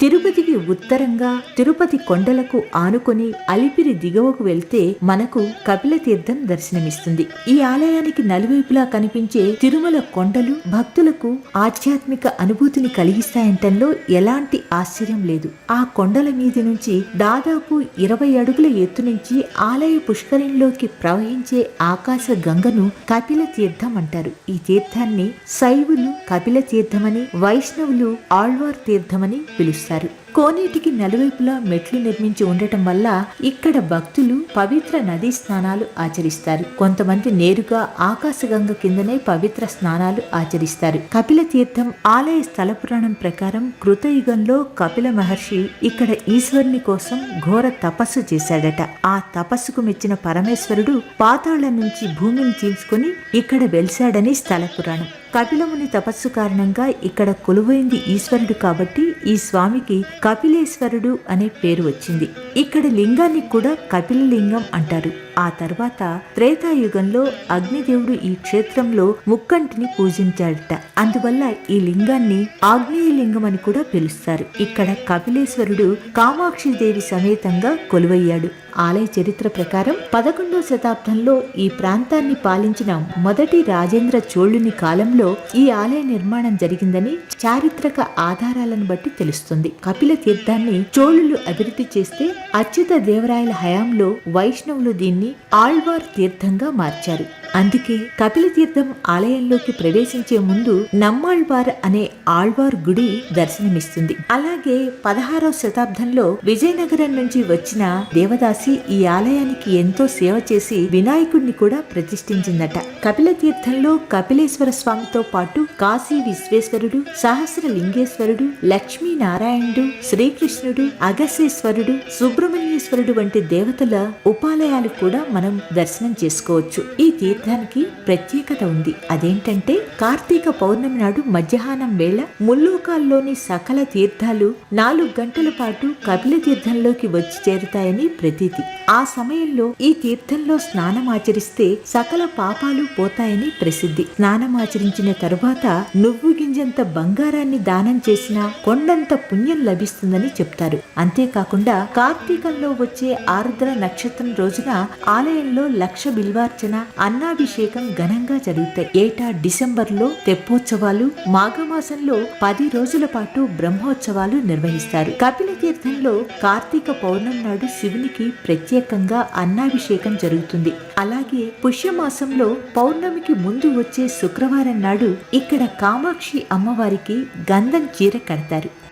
తిరుపతికి ఉత్తరంగా తిరుపతి కొండలకు ఆనుకొని అలిపిరి దిగువకు వెళ్తే మనకు కపిల తీర్థం దర్శనమిస్తుంది. ఈ ఆలయానికి నలువైపులా కనిపించే తిరుమల కొండలు భక్తులకు ఆధ్యాత్మిక అనుభూతిని కలిగిస్తాయంటంలో ఎలాంటి ఆశ్చర్యం లేదు. ఆ కొండల మీది నుంచి దాదాపు ఇరవై అడుగుల ఎత్తు నుంచి ఆలయ పుష్కరంలోకి ప్రవహించే ఆకాశ గంగను కపిల తీర్థం అంటారు. ఈ తీర్థాన్ని శైవులు కపిల తీర్థమని వైష్ణవులు ఆళ్వార్ తీర్థమని పిలుస్తారు. る。కోనేటికి నలువైపులా మెట్లు నిర్మించి ఉండటం వల్ల ఇక్కడ భక్తులు పవిత్ర నదీ స్నానాలు ఆచరిస్తారు. కొంతమంది నేరుగా ఆకాశగంగ కిందనే పవిత్ర స్నానాలు ఆచరిస్తారు. కపిల తీర్థం ఆలయ స్థల పురాణం ప్రకారం కృతయుగంలో కపిల మహర్షి ఇక్కడ ఈశ్వరుని కోసం ఘోర తపస్సు చేశాడట. ఆ తపస్సుకు మెచ్చిన పరమేశ్వరుడు పాతాళం నుంచి భూమిని చీల్చుకొని ఇక్కడ వెలిశాడని స్థల పురాణం. కపిలముని తపస్సు కారణంగా ఇక్కడ కొలువైంది ఈశ్వరుడు కాబట్టి ఈ స్వామికి కపిలేశ్వరుడు అనే పేరు వచ్చింది. ఇక్కడ లింగాన్ని కూడా కపిల లింగం అంటారు. ఆ తర్వాత త్రేతాయుగంలో అగ్నిదేవుడు ఈ క్షేత్రంలో ముక్కంటిని పూజించాడట. అందువల్ల ఈ లింగాన్ని ఆగ్నేయలింగం అని కూడా పిలుస్తారు. ఇక్కడ కపిలేశ్వరుడు కామాక్షిదేవి సమేతంగా కొలువయ్యాడు. ఆలయ చరిత్ర ప్రకారం పదకొండవ శతాబ్దంలో ఈ ప్రాంతాన్ని పాలించిన మొదటి రాజేంద్ర చోళుని కాలంలో ఈ ఆలయ నిర్మాణం జరిగిందని చారిత్రక ఆధారాలను బట్టి తెలుస్తుంది. కపిల తీర్థాన్ని చోళులు అభివృద్ధి చేస్తే అచ్యుత దేవరాయల హయాంలో వైష్ణవులు దీన్ని ఆళ్వార్ తీర్థంగా మార్చారు. అందుకే కపిలతీర్థం ఆలయంలోకి ప్రవేశించే ముందు నమ్మాళ్వార్ అనే ఆళ్వార్ గుడి దర్శనమిస్తుంది. అలాగే పదహారవ శతాబ్దంలో విజయనగరం నుంచి వచ్చిన దేవదాసి ఈ ఆలయానికి ఎంతో సేవ చేసి వినాయకుడిని కూడా ప్రతిష్ఠించిందట. కపిలతీర్థంలో కపిలేశ్వర స్వామితో పాటు కాశీ విశ్వేశ్వరుడు సహస్ర లింగేశ్వరుడు లక్ష్మీ నారాయణుడు శ్రీకృష్ణుడు అగస్యేశ్వరుడు సుబ్రహ్మణ్యేశ్వరుడు వంటి దేవతల ఉపాలయాలు కూడా మనం దర్శనం చేసుకోవచ్చు. ఈ తీర్థానికి ప్రత్యేకత ఉంది. అదేంటంటే కార్తీక పౌర్ణమి నాడు మధ్యాహ్నం వేళ ముల్లోకాల్లోని సకల తీర్థాలు నాలుగు గంటల పాటు కపిల తీర్థంలోకి వచ్చి చేరుతాయని ప్రతీతి. ఆ సమయంలో ఈ తీర్థంలో స్నానం ఆచరిస్తే సకల పాపాలు పోతాయని ప్రసిద్ధి. స్నానం ఆచరించిన తరువాత నువ్వు గింజంత బంగారాన్ని దానం చేసినా కొండంత పుణ్యం లభిస్తుందని చెప్తారు. అంతేకాకుండా కార్తీకంలో వచ్చే ఆరుద్ర నక్షత్రం రోజున ఆలయంలో లక్ష బిల్వార్చన అన్నాభిషేకం ఘనంగా జరుగుతాయి ఏటా డిసెంబర్లో తెప్పోత్సవాలు మాఘమాసంలో పది రోజుల పాటు బ్రహ్మోత్సవాలు నిర్వహిస్తారు. కపిల తీర్థంలో కార్తీక పౌర్ణమి నాడు శివునికి ప్రత్యేకంగా అన్నాభిషేకం జరుగుతుంది. అలాగే పుష్యమాసంలో పౌర్ణమికి ముందు వచ్చే శుక్రవారం నాడు ఇక్కడ కామాక్షి అమ్మవారికి గంధం చీర కడతారు.